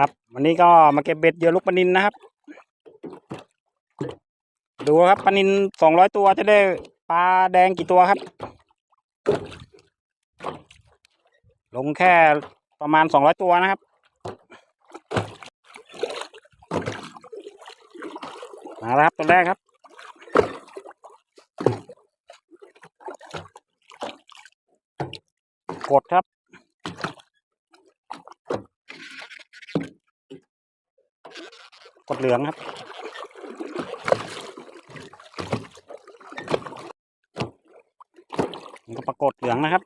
ครับ วันนี้ก็มาเก็บเบ็ดเยื่อลูกปลานินนะครับ ดูครับปลานินสองร้อยตัวจะได้ปลาแดงกี่ตัวครับ ลงแค่ประมาณสองร้อยตัวนะครับมาแล้วครับตัวแรกครับกดครับ กดเหลืองครับมันก็ปรากฏเหลืองนะครับ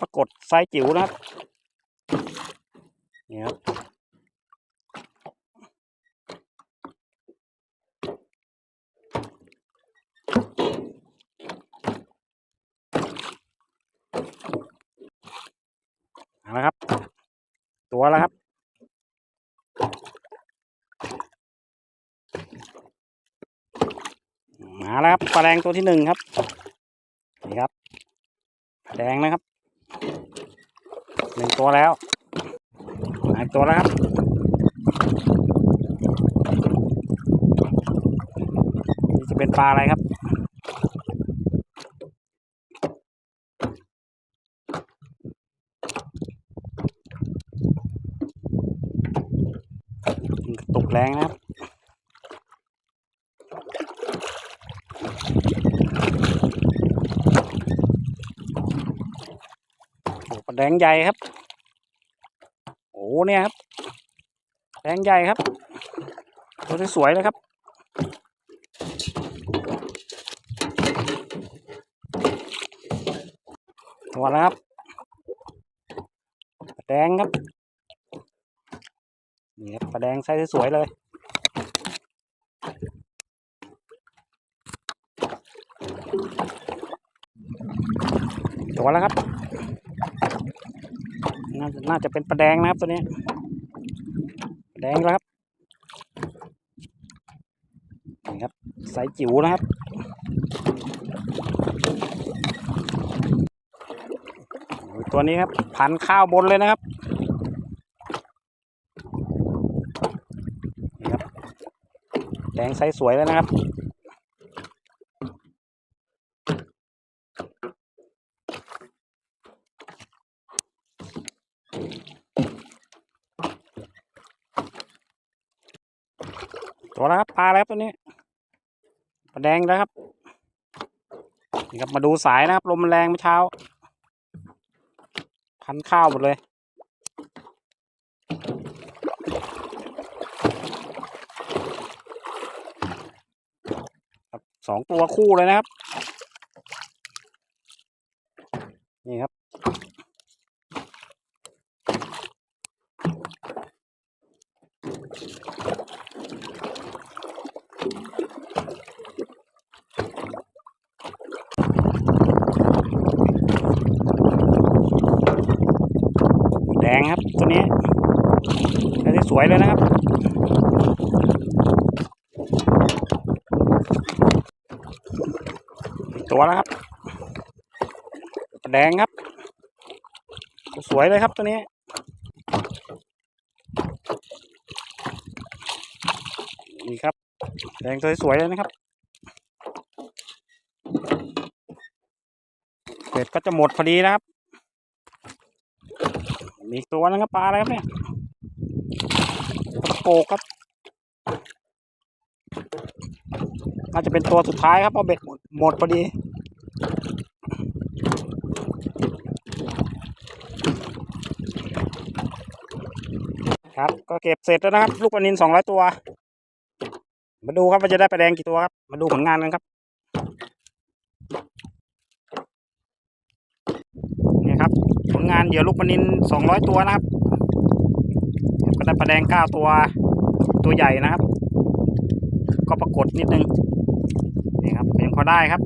ปรากฏไซส์จิ๋วนะครับนี่ครับ เอาละครับ ตัวแล้วครับ มาแล้วครับปลาแดงตัวที่หนึ่งครับ นี่ครับแดงนะครับหนึ่งตัวแล้วมาอีกตัวแล้วครับนี่จะเป็นปลาอะไรครับ กแรงนะครับโอ้ปลาแดงใหญ่ครับ โอ้เนี่ยครับแดงใหญ่ครับตัวสวยๆเลยครับตัวแล้วครับแดงครับ นี่ครับปลาแดงไส์สวยเลย ตัวแล้วครับ น่าจะน่าจะเป็นปลาแดงนะครับตัวนี้ปลาแดงแล้วครับ นี่ครับไซส์จิ๋วนะครับ ตัวนี้ครับ พันข้าวบนเลยนะครับ นี่ครับ แดงไซส์สวยเลยนะครับ ตัวแล้วครับปลาแล้วครับตัวนี้ปลาแดงแล้วครับนี่ครับมาดูสายนะครับ ลมแรงเมื่อเช้า พันข้าวหมดเลย ครับ สองตัวคู่เลยนะครับ นี่ครับ แดงครับตัวนี้อันนี้สวยเลยนะครับ อีก ตัวแล้วครับแดงครับ สวยเลยครับตัวนี้นี่ครับ แดงสวยๆเลยนะครับเบ็ดก็จะหมดพอดีนะครับ มีตัวนึงครับปลาอะไรครับเนี่ยปลาโกครับ น่าจะเป็นตัวสุดท้ายครับเพราะเบ็ดหมดหมดพอดี ครับ ก็เก็บเสร็จแล้วนะครับ ลูกปลานินสองร้อยตัว มาดูครับว่าจะได้ปลาแดงกี่ตัวครับ มาดูผลงานกันครับนี่ครับ ผลงานเหยื่อลูกปลานินสองร้อยตัวนะครับก็ได้ปลาแดงเก้าตัวตัวใหญ่นะครับ กดนิดนึงนี่ครับยังพอได้ครับ